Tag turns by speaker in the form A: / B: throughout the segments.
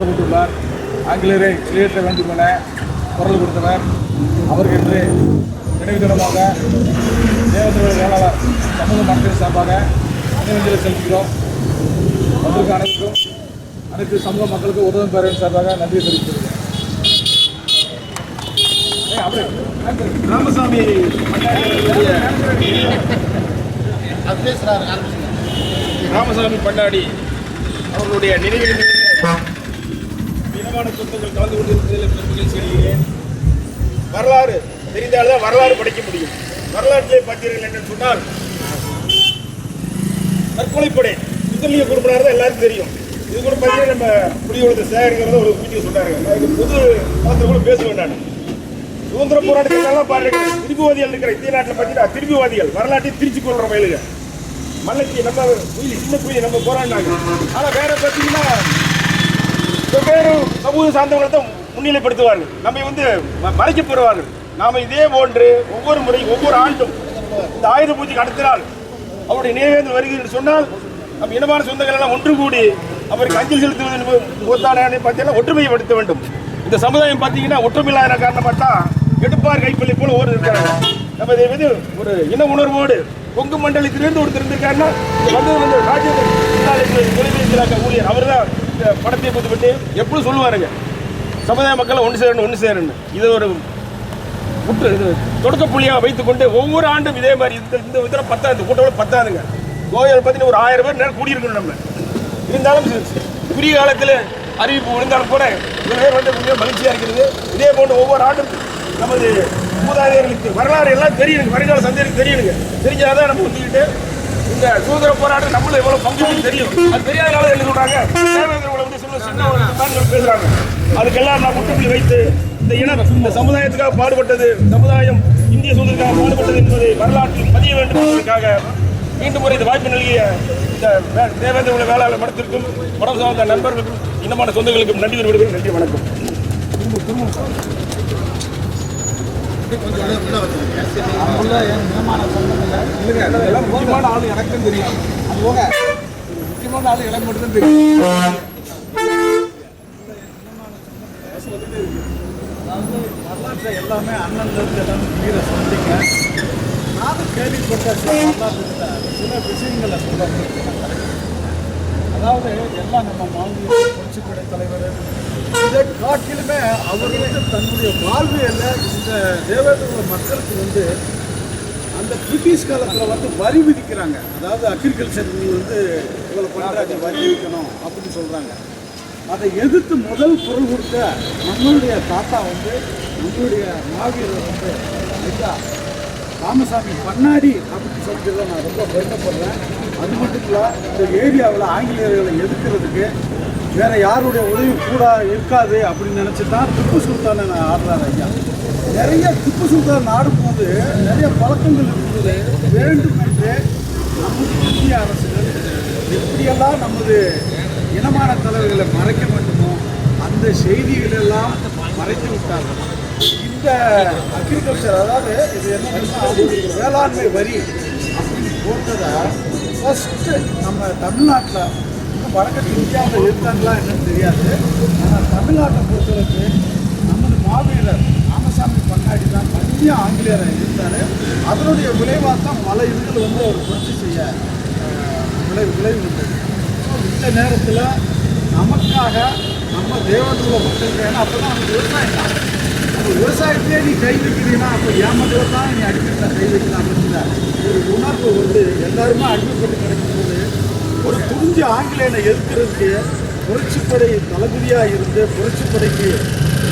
A: கொடுத்துள்ளார். ஆங்கிலேயரை வெளியேற்ற வேண்டும் என குரல் கொடுத்தவர் அவருக்கு என்று நினைவு தினமாக வேளாளர் சமூக மக்கள் சார்பாக நினைவஞ்சலி செலுத்துகிறோம். அவருக்கு அனைத்தும் அனைத்து சமூக மக்களுக்கு உதவும் பேரவையின் சார்பாக நன்றி தெரிவித்துள்ளேன்
B: ராமசாமி ராமசாமி பண்டாடி அவர்களுடைய நினைவு இனமான சொந்தங்கள் கலந்து கொண்டிருப்பதில் பெரும் மகிழ்ச்சி அடைகிறேன் வரலாறு தெரிந்தால்தான் வரலாறு படிக்க முடியும். வரலாற்றிலே பார்த்தீர்கள் என்று சொன்னால் தற்கொலைப்படை சுத்தலிய குடும்பம் தான் எல்லாருக்கும் தெரியும். இது கூட பார்த்தீங்கன்னா நம்ம குடியோட சேகரிக்கிறத ஒரு வீட்டுக்கு சொன்னாங்க நான் இது பாத்திரம் கூட பேசுவேன் நான். சுதந்திர போராட்டத்திலெல்லாம் பாருங்க திருப்பிவாதிகள் இருக்கிற இந்திய நாட்டில் பார்த்தீங்கன்னா திருப்பிவாதிகள் வரலாற்றை திருச்சி கொள்ற மயிலுங்க மல்லைக்கு நம்ம குயில் சின்ன குயில் நம்ம போராடினாங்க. ஆனால் வேற பார்த்தீங்கன்னா வெவ்வேறு சமூக சார்ந்தவங்களை தான் முன்னிலைப்படுத்துவார்கள். நம்மை வந்து மறைக்க மறைக்கப் பெறுவார்கள். இதே போன்று ஒவ்வொரு முறை ஒவ்வொரு ஆண்டும் இந்த ஆயுத பூஜைக்கு அடுத்த நாள் அவருடைய நினைவேந்து வருகிறது என்று சொன்னால் நம் இனமான சொந்தங்கள் எல்லாம் ஒன்று கூடி அவருக்கு அஞ்சல் செலுத்துவது முகத்தான பார்த்தீங்கன்னா ஒற்றுமைப்படுத்த வேண்டும். இந்த சமுதாயம் பார்த்தீங்கன்னா ஒற்றுமையில்லாத காரணமாக தான் எடுப்பார் கைப்பள்ளி போல ஒரு இருக்காங்க. நம்ம இதை வந்து ஒரு இன உணர்வோடு கொங்கு மண்டலத்திலிருந்து ஒருத்தர் இருந்திருக்காருன்னா இங்க வந்தது வந்து ராஜேந்திர தொலைபேசி ஊழியர் அவர் தான் படத்தை கொடுத்துவிட்டு எப்படி சொல்லுவாருங்க? சமுதாய மக்களை ஒன்று சேரணும் ஒன்று சேரணும் இது ஒரு முட்டு இது தொடக்க புள்ளியாக வைத்துக்கொண்டு ஒவ்வொரு ஆண்டும் இதே மாதிரி இந்த இந்த இதில் பத்தாது கூட்டம் பத்தாதுங்க. கோயில் பார்த்தீங்கன்னா ஒரு ஆயிரம் பேர் நேரம் கூடியிருக்கணும் நம்ம. இருந்தாலும் குறுகிய காலத்தில் அறிவிப்பு விழுந்தாலும் கூட இவ்வளவு பேர் வந்து மிக மகிழ்ச்சியாக இருக்கிறது. இதே போன்று ஒவ்வொரு ஆண்டும் நமது மூதாதையர்களுக்கு வரலாறு எல்லாம் தெரியுங்க வருங்கால சந்தைக்கு தெரியுங்க. தெரிஞ்சாதான் நம்ம வந்துக்கிட்டு இந்த சுதந்திர போராட்டம் நம்மளும் எவ்வளவு பங்கு தெரியும். அது தெரியாதனால என்ன சொல்றாங்க? தேவேந்திர வந்து சொல்ல சின்ன ஒரு பேசுறாங்க. அதுக்கெல்லாம் நான் முற்றுப்புள்ளி வைத்து இந்த இனம் இந்த சமுதாயத்துக்காக பாடுபட்டது சமுதாயம் இந்திய சுதந்திரத்துக்காக பாடுபட்டது என்பதை வரலாற்றில் பதிய வேண்டும் என்பதற்காக மீண்டும் ஒரு இந்த வாய்ப்பு நல்கிய இந்த தேவேந்திர உள்ள வேளாளர் மடத்திற்கும் மடம் சார்ந்த நண்பர்களுக்கும் இனமான சொந்தங்களுக்கும் நன்றி தெரிவிக்கிறேன் நன்றி வணக்கம்.
A: முக்கியமான ஆள் எனக்கும் தெரியும் அது போக முக்கியமான ஆள் எனக்கு மட்டும்தான் தெரியும் அதாவது வரலாற்றை எல்லாமே அண்ணன்லேருந்து எல்லாமே வீர சொந்தீங்க நானும் கேள்விப்பட்ட சில சில விஷயங்களை சொல்ல அதாவது எல்லாம் நம்ம மாநில புரட்சிப்படை தலைவர் அவர் வந்து தன்னுடைய வாழ்வியல இந்த தேவேந்திர மக்களுக்கு வந்து அந்த பிரிட்டிஷ் காலத்தில் வந்து வரி விதிக்கிறாங்க. அதாவது அக்ரிகல்ச்சர் வந்து இவ்வளோ பண்ணுறாங்க வரி விதிக்கணும் அப்படின்னு சொல்கிறாங்க அதை எதிர்த்து முதல் குரல் கொடுத்த நம்மளுடைய தாத்தா வந்து நம்மளுடைய மாவீரர் வந்து ஐயா ராமசாமி பண்ணாடி அப்படின்னு சொல்லிட்டு நான் ரொம்ப பெருமைப்படுறேன் அது மட்டும் இல்லை இந்த ஏரியாவில் ஆங்கிலேயர்களை எதிர்க்கிறதுக்கு வேற யாருடைய உதவி கூட இருக்காது அப்படின்னு நினச்சி தான் திப்பு சுல்தானை நான் ஆடுறாரு ஐயா. நிறைய திப்பு சுல்தான் ஆடும்போது நிறைய பழக்கங்கள் இருக்குது. வேண்டும் என்று நமது இந்திய அரசுகள் எப்படியெல்லாம் நமது இனமான தலைவர்களை மறைக்க வேண்டுமோ அந்த செய்திகளெல்லாம் மறைத்து விட்டார்கள். இந்த அக்ரிகல்ச்சர் அதாவது இது என்ன வேளாண்மை வரி அப்படின்னு போட்டதை ஃபஸ்ட்டு நம்ம தமிழ்நாட்டில் வடக்கு இந்தியாவில் இருக்காங்களா என்னன்னு தெரியாது. ஆனால் தமிழ்நாட்டை பொறுத்தவரைக்கு நமது மாவீரர் ராமசாமி பண்ணாடி தான் மத்திய ஆங்கிலேயரை இருந்தார். அதனுடைய விளைவாக தான் பல இதுகள் வந்து அவர் புரட்சி செய்ய விளைவு விளைவு இருந்தது ஸோ இந்த நேரத்தில் நமக்காக நம்ம தேவனுள்ள மக்களுக்கு ஏன்னா அப்போ தான் நமக்கு விவசாயம் தான் அப்போ விவசாயத்தையே நீ கை வைக்கிறீங்கன்னா அப்போ ஏமாதில் தான் நீ அடிக்கிறத கை வைக்கலாம் அப்படிங்கிற ஒரு உணர்வு வந்து எல்லாருமே அடிமைப்பட்டு கிடைக்கும்போது ஒரு துணிஞ்ச ஆங்கிலேயனை எதிர்க்கிறதுக்கு புரட்சிப்படை தளபதியாக இருந்து புரட்சிப்படைக்கு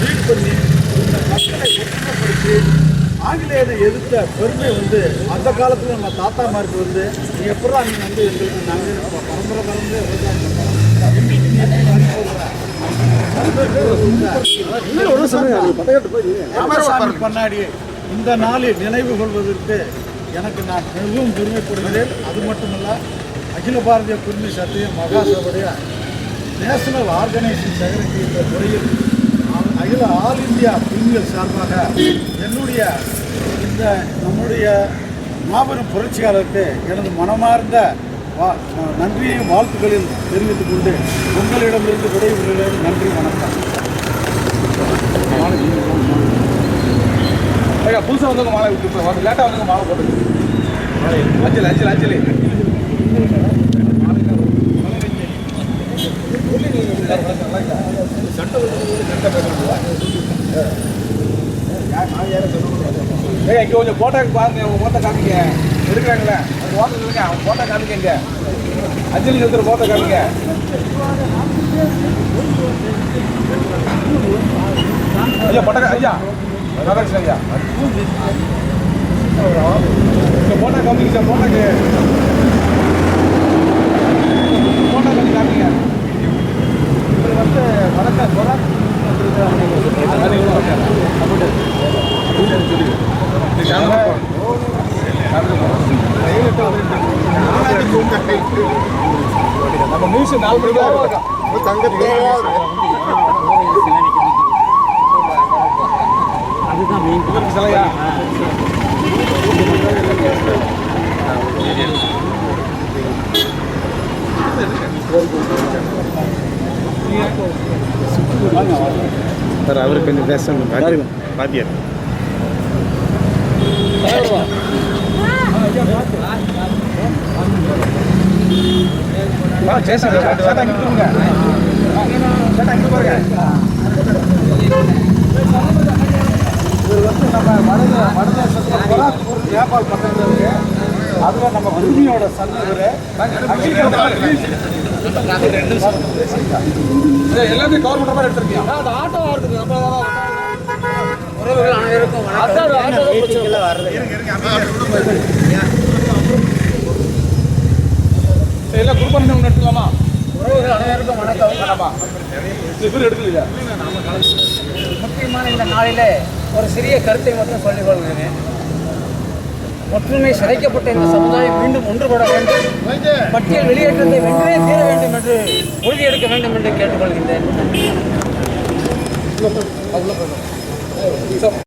A: லீட் பண்ணி இந்த மக்களை ஒற்றுமைப்படுத்தி ஆங்கிலேயரை எதிர்த்த பெருமை வந்து அந்த காலத்தில் நம்ம தாத்தாமாருக்கு வந்து நீ எப்படா நீ வந்து எங்களுக்கு நாங்கள் பரம்பரை பரம்பரை விவசாயம் பண்ணாடி இந்த நாளில் நினைவு கொள்வதற்கு எனக்கு நான் மிகவும் பெருமைப்படுகிறேன். அது மட்டுமல்ல அகில பாரதிய குடிமை சத்திய மகாசபைய நேஷனல் ஆர்கனைசேஷன் செக்ரட்டரி என்ற முறையில் அகில ஆல் இந்தியா பெண்கள் சார்பாக என்னுடைய இந்த நம்முடைய மாபெரும் புரட்சியாளருக்கு எனது மனமார்ந்த வா நன்றியையும் வாழ்த்துக்களையும் தெரிவித்துக் கொண்டு உங்களிடமிருந்து விடைபெறுகிறேன் நன்றி வணக்கம்.
C: புதுசாக வந்தவங்க மாலை விட்டு லேட்டாக வந்தவங்க மாலை போட்டு அஞ்சலி அஞ்சலி அஞ்சலி ஏய் இங்கே கொஞ்சம் போட்டோக்கு பாருங்க உங்க போட்டோ காமிங்க எடுக்கிறாங்களே அந்த ஓட்டர் இல்லைங்க அவங்க போட்டோ காமிங்க இங்க அஞ்சலி செலுத்துற போட்டோ காமிங்க ஐயா போட்டோ ஐயா ராதாகிருஷ்ணன் ஐயா இந்த போட்டோ காமிங்க சார் போட்டோக்கு போட்டோ காமி காமிங்க. இவர் வந்து வணக்கம் போரா நம்ம நியூஸ் நாலு மணிக்கு தான் இருக்கும். இவருக்கு சிலையா?
D: சார் அவருக்கு கொஞ்சம் பேசணும் பாத்தியார்
C: ஆ
A: இவர் வந்து நம்ம வடத வடதேசத்தில் கொராக்பூர் நேபாள் பக்கத்தில் இருக்கு அதில் நம்ம குருமியோட சன் இவர்.
C: எல்லாத்தையும் கவர் பண்ணுற மாதிரி எடுத்திருக்கியா?
E: உறவுகள் அனைவருக்கும்
C: எல்லாம் குரூப் பண்ணி ஒன்று எடுத்துக்கலாமா?
E: உறவுகள் அனைவருக்கும் வணக்கம்.
C: இது பேர் எடுக்கலையா?
E: முக்கியமான இந்த நாளிலே ஒரு சிறிய கருத்தை மட்டும் சொல்லிக் கொள்கிறேன். ஒற்றுமை சிதைக்கப்பட்ட இந்த சமுதாயம் மீண்டும் ஒன்றுபட வேண்டும். பட்டியல் வெளியேற்றத்தை வென்றே தீர வேண்டும் என்று உறுதியெடுக்க வேண்டும் என்று கேட்டுக்கொள்கின்றேன்.